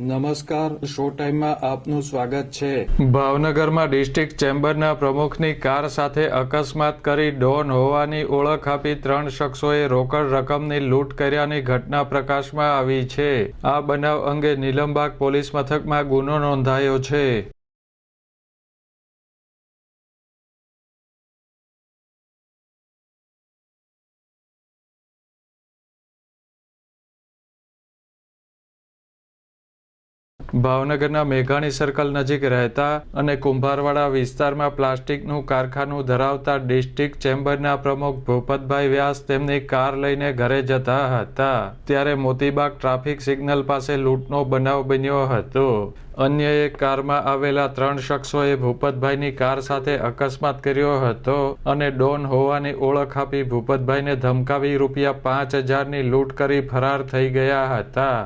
નમસ્કાર, શો ટાઈમમાં આપનું સ્વાગત છે. ભાવનગરમાં ડિસ્ટ્રિક્ટ ચેમ્બરના પ્રમુખની કાર સાથે અકસ્માત કરી ડોન હોવાની ઓળખ આપી ત્રણ શખ્સોએ રોકડ રકમની લૂંટ કર્યાની ઘટના પ્રકાશમાં આવી છે. આ બનાવ અંગે નીલમબાગ પોલીસ મથકમાં ગુનો નોંધાયો છે. ભાવનગરના મેઘાણી સર્કલ નજીક રહેતા અને કુંભારવાડા વિસ્તારમાં પ્લાસ્ટિકનું કારખાનું ધરાવતા ડિસ્ટ્રિક્ટ ચેમ્બરના પ્રમુખ ભૂપતભાઈ વ્યાસ તેમની કાર લઈને ઘરે જતા હતા. ત્યારે મોતીબાગ ટ્રાફિક સિગ્નલ પાસે લૂંટનો બનાવ બન્યો હતો. અન્ય એક કારમાં આવેલા ત્રણ શખ્સોએ ભૂપતભાઈની કાર સાથે અકસ્માત કર્યો હતો અને ડોન હોવાની ઓળખ આપી ભૂપતભાઈને ધમકાવી રૂપિયા પાંચ હજારની લૂંટ કરી ફરાર થઈ ગયા હતા.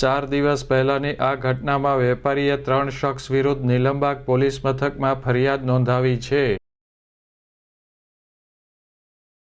ચાર દિવસ પહેલાની આ ઘટનામાં વેપારીએ ત્રણ શખ્સ વિરુદ્ધ નિલંબાગ પોલીસ મથકમાં ફરિયાદ નોંધાવી છે.